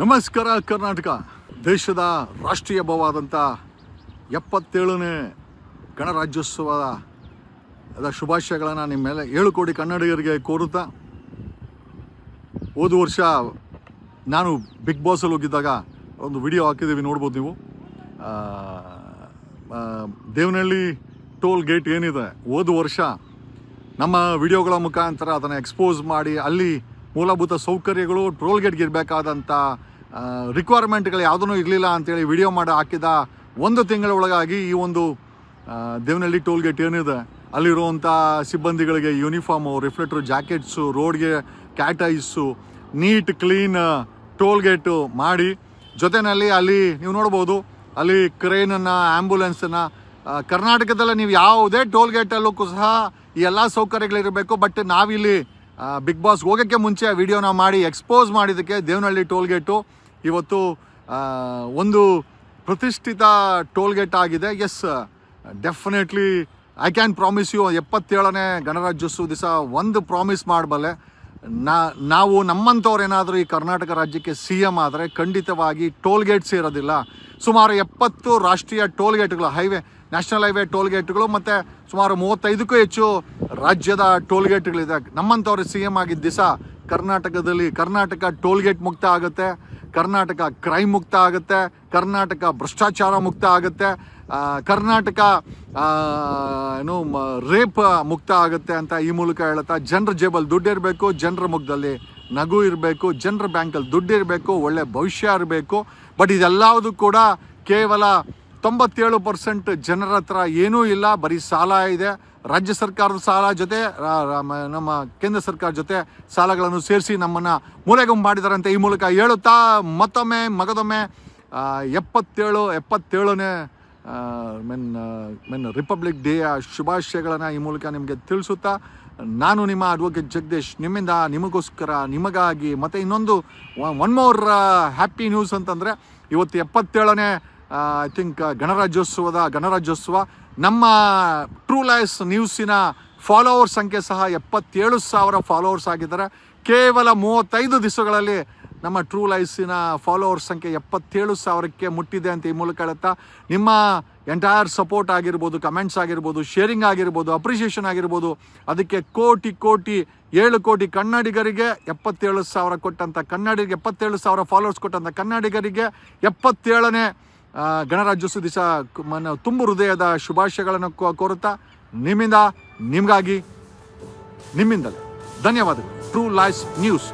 ನಮಸ್ಕಾರ, ಕರ್ನಾಟಕ. ದೇಶದ ರಾಷ್ಟ್ರೀಯ ಹಬ್ಬವಾದಂಥ ಎಪ್ಪತ್ತೇಳನೇ ಗಣರಾಜ್ಯೋತ್ಸವದ ಶುಭಾಶಯಗಳನ್ನು ನಿಮ್ಮ ಮೇಲೆ ಏಳು ಕೋಟಿ ಕನ್ನಡಿಗರಿಗೆ ಕೋರುತ್ತಾ ಹೋದ ವರ್ಷ ನಾನು ಬಿಗ್ ಬಾಸಲ್ಲಿ ಹೋಗಿದ್ದಾಗ ಒಂದು ವಿಡಿಯೋ ಹಾಕಿದ್ದೀವಿ, ನೋಡ್ಬೋದು ನೀವು. ದೇವನಹಳ್ಳಿ ಟೋಲ್ ಗೇಟ್ ಏನಿದೆ, ಹೋದ ವರ್ಷ ನಮ್ಮ ವಿಡಿಯೋಗಳ ಮುಖಾಂತರ ಅದನ್ನು ಎಕ್ಸ್ಪೋಸ್ ಮಾಡಿ ಅಲ್ಲಿ ಮೂಲಭೂತ ಸೌಕರ್ಯಗಳು ಟೋಲ್ ಗೇಟ್ಗೆ ಇರಬೇಕಾದಂಥ ರಿಕ್ವೈರ್ಮೆಂಟ್ಗಳು ಯಾವುದೂ ಇರಲಿಲ್ಲ ಅಂತೇಳಿ ವಿಡಿಯೋ ಮಾಡಿ ಹಾಕಿದ ಒಂದು ತಿಂಗಳ ಒಳಗಾಗಿ ಈ ಒಂದು ದೇವನಹಳ್ಳಿ ಟೋಲ್ ಗೇಟ್ ಏನಿದೆ ಅಲ್ಲಿರುವಂಥ ಸಿಬ್ಬಂದಿಗಳಿಗೆ ಯೂನಿಫಾರ್ಮು ರಿಫ್ಲೆಕ್ಟ್ರು ಜಾಕೆಟ್ಸು ರೋಡ್ಗೆ cat eyes neat clean toll gate ಮಾಡಿ. ಜೊತೆಯಲ್ಲಿ ಅಲ್ಲಿ ನೀವು ನೋಡ್ಬೋದು, ಅಲ್ಲಿ ಕ್ರೇನನ್ನು ಆ್ಯಂಬುಲೆನ್ಸನ್ನು ಕರ್ನಾಟಕದಲ್ಲಿ ನೀವು ಯಾವುದೇ ಟೋಲ್ ಗೇಟಲ್ಲೂ ಸಹ ಈ ಎಲ್ಲ ಸೌಕರ್ಯಗಳಿರಬೇಕು ಬಟ್ ನಾವಿಲ್ಲಿ ಬಿಗ್ ಬಾಸ್ ಹೋಗೋಕ್ಕೆ ಮುಂಚೆ ವಿಡಿಯೋನ ಮಾಡಿ ಎಕ್ಸ್ಪೋಸ್ ಮಾಡಿದ್ದಕ್ಕೆ ದೇವನಹಳ್ಳಿ ಟೋಲ್ಗೇಟು ಇವತ್ತು ಒಂದು ಪ್ರತಿಷ್ಠಿತ ಟೋಲ್ಗೇಟ್ ಆಗಿದೆ. Yes definitely I can promise you ಎಪ್ಪತ್ತೇಳನೇ ಗಣರಾಜ್ಯೋತ್ಸವ ದಿವಸ ಒಂದು ಪ್ರಾಮಿಸ್ ಮಾಡಬಲ್ಲೆ. ನಾ, ನಾವು ನಮ್ಮಂಥವ್ರೇನಾದರೂ ಈ ಕರ್ನಾಟಕ ರಾಜ್ಯಕ್ಕೆ ಸಿ ಎಂ ಆದರೆ ಖಂಡಿತವಾಗಿ ಟೋಲ್ಗೇಟ್ಸ್ ಇರೋದಿಲ್ಲ ಸುಮಾರು ಎಪ್ಪತ್ತು ರಾಷ್ಟ್ರೀಯ ಟೋಲ್ ಗೇಟ್ಗಳು ಹೈವೇ ನ್ಯಾಷನಲ್ ಹೈವೇ ಟೋಲ್ ಗೇಟ್ಗಳು ಮತ್ತು ಸುಮಾರು ಮೂವತ್ತೈದಕ್ಕೂ ಹೆಚ್ಚು ರಾಜ್ಯದ ಟೋಲ್ಗೇಟ್ಗಳಿದೆ ನಮ್ಮಂಥವ್ರು ಸಿ ಎಂ ಆಗಿದ್ದ ದಿವಸ ಕರ್ನಾಟಕದಲ್ಲಿ ಕರ್ನಾಟಕ ಟೋಲ್ಗೇಟ್ ಮುಕ್ತ ಆಗುತ್ತೆ, ಕರ್ನಾಟಕ ಕ್ರೈಮ್ ಮುಕ್ತ ಆಗುತ್ತೆ, ಕರ್ನಾಟಕ ಭ್ರಷ್ಟಾಚಾರ ಮುಕ್ತ ಆಗುತ್ತೆ ಕರ್ನಾಟಕ ಏನು ರೇಪ್ ಮುಕ್ತ ಆಗುತ್ತೆ ಅಂತ ಈ ಮೂಲಕ ಹೇಳುತ್ತಾ, ಜನರ ಜೇಬಲ್ಲಿ ದುಡ್ಡು ಇರಬೇಕು, ಜನರ ಮುಖದಲ್ಲಿ ನಗು ಇರಬೇಕು, ಜನರ ಬ್ಯಾಂಕಲ್ಲಿ ದುಡ್ಡು ಇರಬೇಕು, ಒಳ್ಳೆ ಭವಿಷ್ಯ ಇರಬೇಕು. ಬಟ್ ಇದೆಲ್ಲವುದು ಕೂಡ ಕೇವಲ ತೊಂಬತ್ತೇಳು ಪರ್ಸೆಂಟ್ ಜನರ ಹತ್ರ ಏನೂ ಇಲ್ಲ, ಬರೀ ಸಾಲ ಇದೆ. ರಾಜ್ಯ ಸರ್ಕಾರದ ಸಾಲ ಜೊತೆ ನಮ್ಮ ಕೇಂದ್ರ ಸರ್ಕಾರ ಜೊತೆ ಸಾಲಗಳನ್ನು ಸೇರಿಸಿ ನಮ್ಮನ್ನು ಮೂಲೆಗುಂಪು ಮಾಡಿದ್ದಾರೆ ಅಂತ ಈ ಮೂಲಕ ಹೇಳುತ್ತಾ ಮತ್ತೊಮ್ಮೆ, ಮಗದೊಮ್ಮೆ ಎಪ್ಪತ್ತೇಳು, ಎಪ್ಪತ್ತೇಳನೇ ಮೆನ್ ಮೆನ್ ರಿಪಬ್ಲಿಕ್ ಡೇಯ ಶುಭಾಶಯಗಳನ್ನು ಈ ಮೂಲಕ ನಿಮಗೆ ತಿಳಿಸುತ್ತಾ ನಾನು ನಿಮ್ಮ ಅಡ್ವೊಕೇಟ್ ಜಗದೀಶ್. ನಿಮ್ಮಿಂದ ನಿಮಗೋಸ್ಕರ, ನಿಮಗಾಗಿ ಮತ್ತು ಇನ್ನೊಂದು ಒನ್ ಮೋರ್ ಹ್ಯಾಪಿ ನ್ಯೂಸ್ ಅಂತಂದರೆ ಇವತ್ತು ಎಪ್ಪತ್ತೇಳನೇ ಐ ಥಿಂಕ್ ಗಣರಾಜ್ಯೋತ್ಸವದ, ಗಣರಾಜ್ಯೋತ್ಸವ, ನಮ್ಮ ಟ್ರೂ ಲೈಸ್ ನ್ಯೂಸಿನ ಫಾಲೋವರ್ ಸಂಖ್ಯೆ ಸಹ ಎಪ್ಪತ್ತೇಳು ಸಾವಿರ ಫಾಲೋವರ್ಸ್ ಆಗಿದ್ದಾರೆ. ಕೇವಲ ಮೂವತ್ತೈದು ದಿವಸಗಳಲ್ಲಿ ನಮ್ಮ ಟ್ರೂ ಲೈಫ್ಸಿನ ಫಾಲೋವರ್ ಸಂಖ್ಯೆ ಎಪ್ಪತ್ತೇಳು ಸಾವಿರಕ್ಕೆ ಮುಟ್ಟಿದೆ ಅಂತ ಈ ಮೂಲಕ ಹೇಳುತ್ತಾ, ನಿಮ್ಮ ಎಂಟೈರ್ ಸಪೋರ್ಟ್ ಆಗಿರ್ಬೋದು ಕಮೆಂಟ್ಸ್ ಆಗಿರ್ಬೋದು ಶೇರಿಂಗ್ ಆಗಿರ್ಬೋದು ಅಪ್ರಿಷಿಯೇಷನ್ ಆಗಿರ್ಬೋದು, ಅದಕ್ಕೆ ಕೋಟಿ ಕೋಟಿ, ಏಳು ಕೋಟಿ ಕನ್ನಡಿಗರಿಗೆ ಎಪ್ಪತ್ತೇಳು ಸಾವಿರ ಕೊಟ್ಟಂಥ ಕನ್ನಡಿಗರಿಗೆ ಎಪ್ಪತ್ತೇಳು ಸಾವಿರ ಫಾಲೋವರ್ಸ್ ಕೊಟ್ಟಂಥ ಕನ್ನಡಿಗರಿಗೆ ಎಪ್ಪತ್ತೇಳನೇ ಗಣರಾಜ್ಯೋತ್ಸವ ದಿವಸ ಮನ ತುಂಬ ಹೃದಯದ ಶುಭಾಶಯಗಳನ್ನು ಕೋರುತ್ತಾ ನಿಮ್ಮಿಂದ ನಿಮಗಾಗಿ ನಿಮ್ಮಿಂದಲೇ. ಧನ್ಯವಾದಗಳು. True life news